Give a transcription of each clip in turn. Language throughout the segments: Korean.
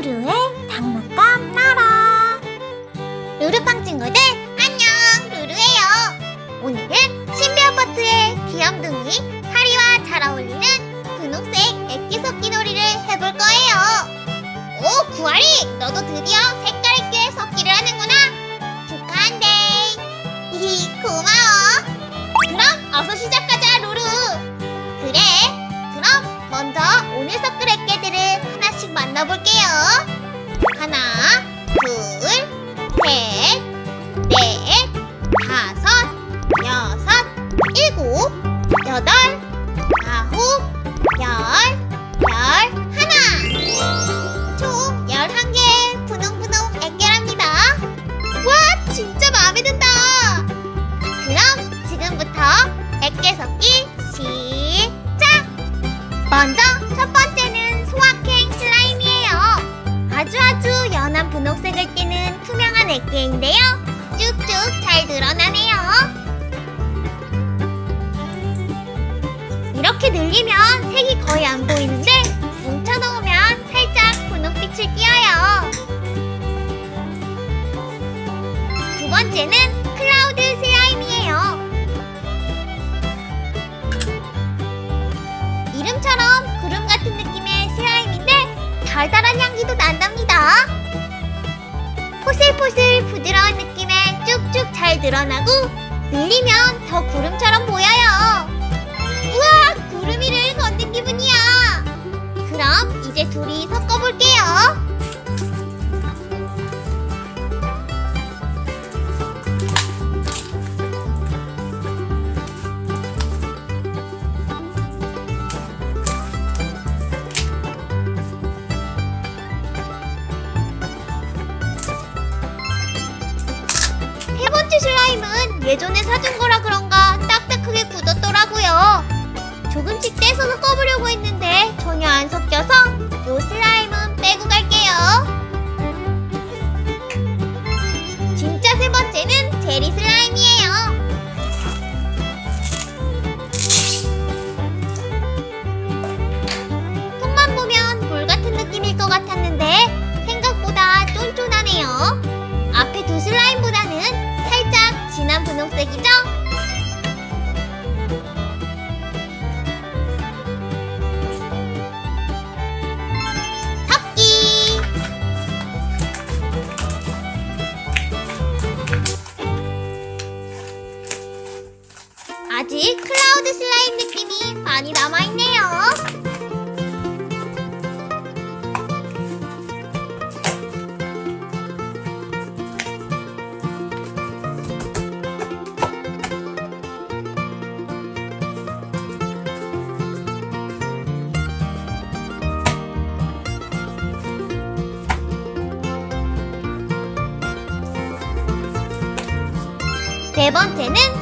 루루의 장난감 나라. 루루팡 친구들 안녕! 루루예요. 오늘은 신비 아파트의 귀염둥이 하리와 잘 어울리는 분홍색 액기섞기 놀이를 해볼 거예요. 오 구아리! 너도 드디어 색깔 있게 섞기를 하는구나. 축하한데 히히 고마워. 그럼 어서 시작하자 루루. 그래 그럼 먼저 오늘 섞을 액계들을 하나씩 만나볼게요 하나 액계인데요. 쭉쭉 잘 드러나네요. 이렇게 늘리면 색이 거의 안 보이 부드러운 느낌에 쭉쭉 잘 드러나고 늘리면 더 구름처럼 보여요. 우와, 구름 위를 걷는 기분이야. 그럼 이제 둘이 섞어볼게요. 세 번째 슬라임은 예전에 사준 거라 그런가 딱딱하게 굳었더라고요. 조금씩 떼서 섞어보려고 했는데 전혀 안 섞여서 요 슬라임은 빼고 갈게요. 진짜 세 번째는 제리 슬라임이에요. 클라우드 슬라임 느낌이 많이 남아있네요. 네 번째는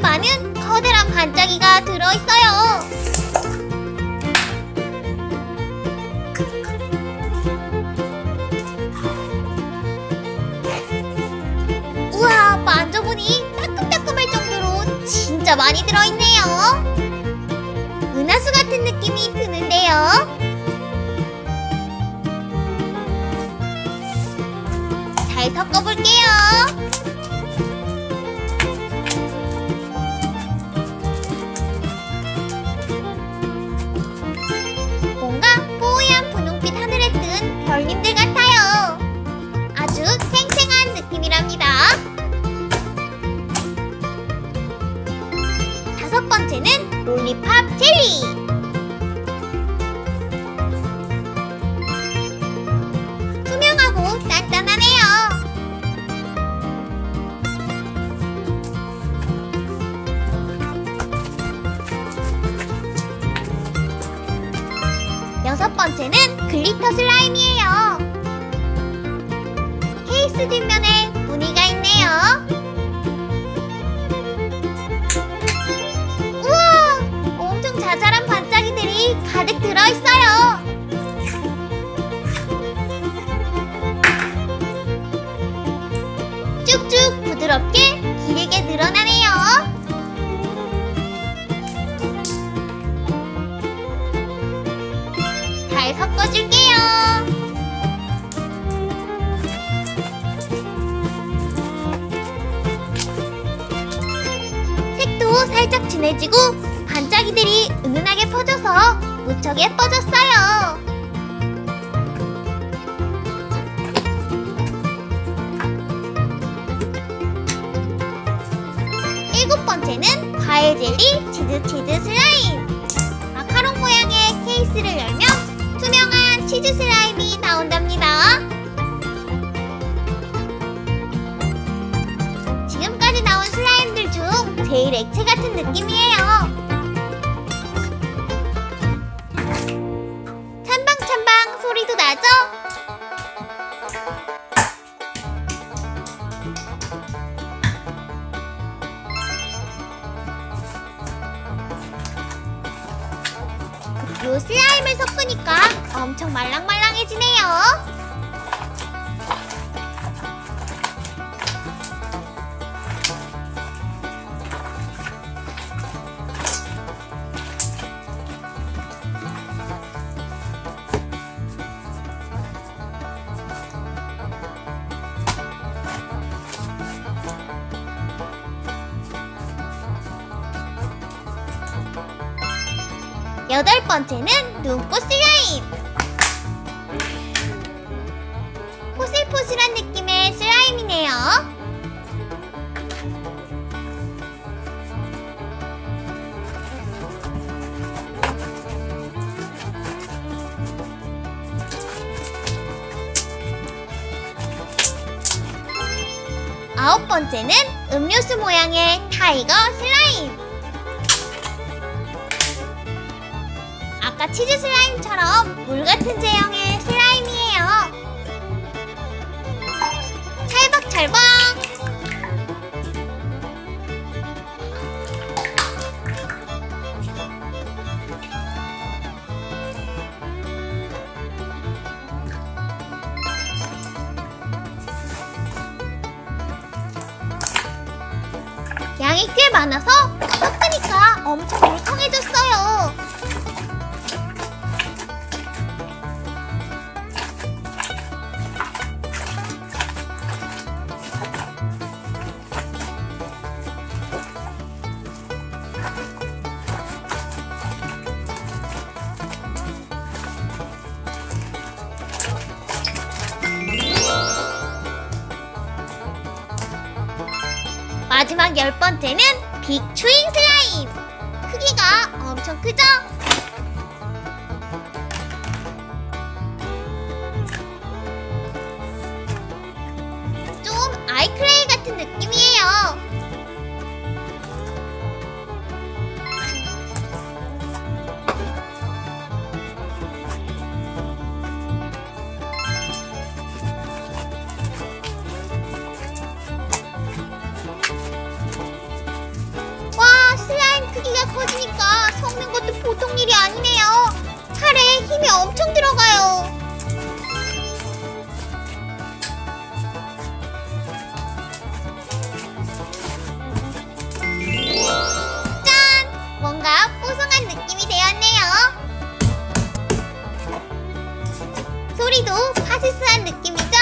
많은 커다란 반짝이가 들어있어요. 우와, 만져보니 따끔따끔할 정도로 진짜 많이 들어있네요. 은하수 같은 느낌이 드는데요. 잘 섞어볼게요. 여섯 번째는 글리터 슬라임이에요. 케이스 뒷면에 무늬가 있네요. 우와! 엄청 자잘한 반짝이들이 가득 들어있어요. 쭉쭉 부드럽게 진해지고 반짝이들이 은은하게 퍼져서 무척 예뻐졌어요. 일곱 번째는 과일 젤리 치즈 치즈 슬라임. 마카롱 모양의 케이스를 열면 투명한 치즈 슬라임이 나온답니다. 중 제일 액체 같은 느낌이에요. 찬방찬방 소리도 나죠? 요 슬라임을 섞으니까 엄청 말랑말랑해지네요. 여덟 번째는 눈꽃 슬라임. 포슬포슬한 느낌의 슬라임이네요. 아홉 번째는 음료수 모양의 타이거 슬라임. 아까 치즈 슬라임처럼 물 같은 제형의 슬라임이에요. 찰박찰박. 양이 꽤 많아서 섞으니까 엄청 물컹해졌어요. 마지막 열 번째는 빅 추잉 슬라임. 크기가 엄청 크죠? 커지니까 섞는 것도 보통 일이 아니네요. 팔에 힘이 엄청 들어가요. 짠! 뭔가 뽀송한 느낌이 되었네요. 소리도 파스스한 느낌이죠?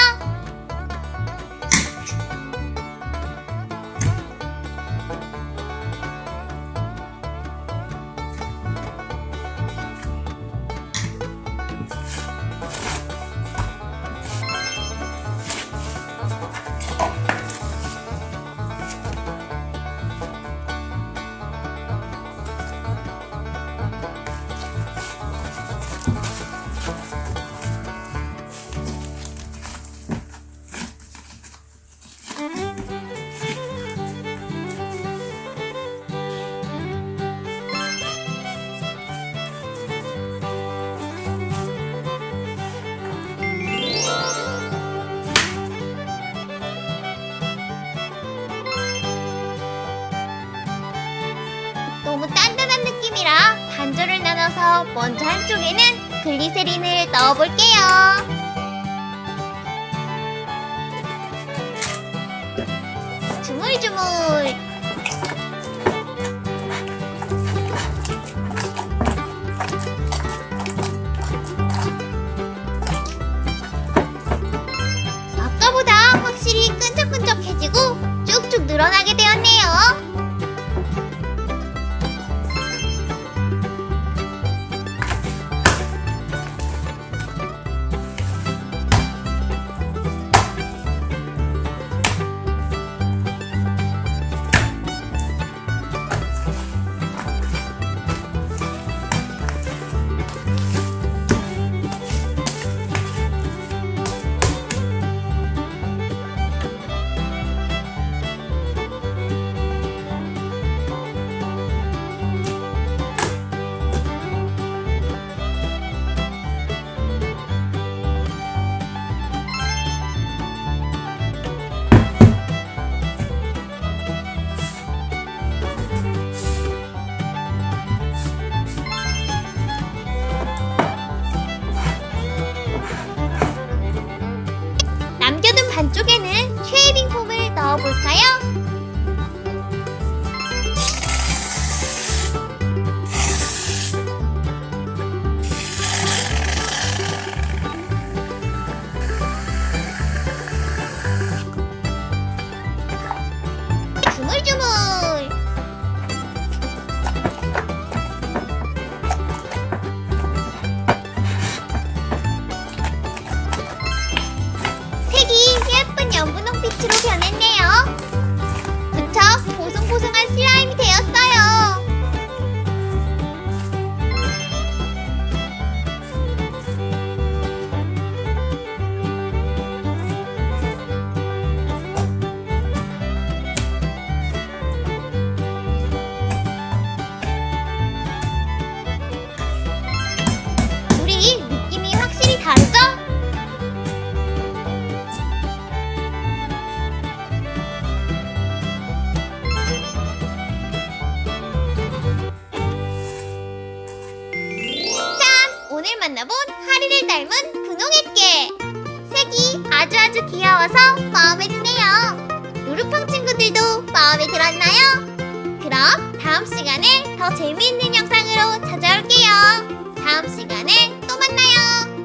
먼저 한쪽에는 글리세린을 넣어볼게요. 연분홍빛으로 변했네요 귀여워서 마음에 드네요. 루루팡 친구들도 마음에 들었나요? 그럼 다음 시간에 더 재미있는 영상으로 찾아올게요. 다음 시간에 또 만나요